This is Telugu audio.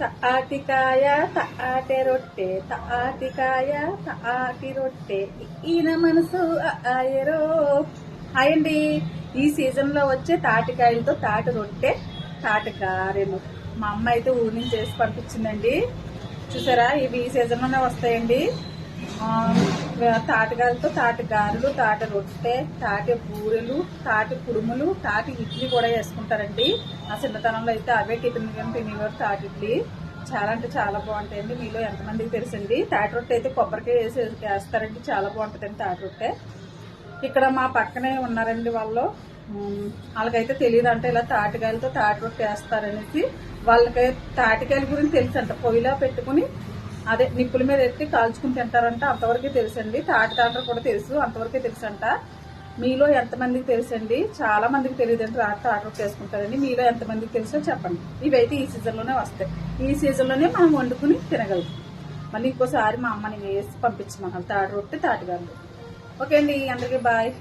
తాటికాయ తాటే రొట్టె తాటికాయ తాటి రొట్టె. ఈయన మనసు ఆయరో హాయ్ అండి. ఈ సీజన్లో వచ్చే తాటికాయలతో తాటి రొట్టె తాటి మా అమ్మ అయితే ఊరి నుంచి చేసి పంపించిందండి. చూసారా? ఇవి ఈ సీజన్లోనే వస్తాయండి. ఆ, తాటికాయలతో తాటి గారెలు తాటి రొట్టె తాటి బూరెలు తాటి కుడుములు తాటి ఇడ్లీ కూడా వేసుకుంటారండి. నా చిన్నతనంలో అయితే అవే టిఫిన్ తినేవారు తాటి ఇడ్లీ. చాలా అంటే చాలా బాగుంటాయండి. మీలో ఎంతమందికి తెలుసండి? తాటి రొట్టె అయితే కొబ్బరికాయ వేసి వేస్తారండి. చాలా బాగుంటుందండి తాటి రొట్టె. ఇక్కడ మా పక్కనే ఉన్నారండి వాళ్ళు. వాళ్ళకైతే తెలియదు అంటే ఇలా తాటికాయలతో తాటి రొట్టె వేస్తారనేసి. వాళ్ళకి తాటికాయల గురించి తెలుసు అంట పొయ్యిలో పెట్టుకుని అదే నిప్పుల మీద ఎత్తి కాల్చుకుని తింటారంట అంతవరకే తెలుసండి. తాటి తాటలు కూడా తెలుసు అంతవరకే తెలుసు అంట మీలో ఎంతమందికి తెలుసండి? చాలా మందికి తెలియదు అంటే రాత్రి ఆర్డర్ చేసుకుంటారండి మీలో ఎంతమందికి తెలుసో చెప్పండి. ఇవైతే ఈ సీజన్లోనే వస్తాయి. ఈ సీజన్లోనే మనం వండుకుని తినగలుగుతాం. మళ్ళీ ఇంకోసారి మా అమ్మని వేసి పంపించమన్నాను. తాటి రొట్టె తాటిగారు ఓకే అండి అందరికీ బాయ్.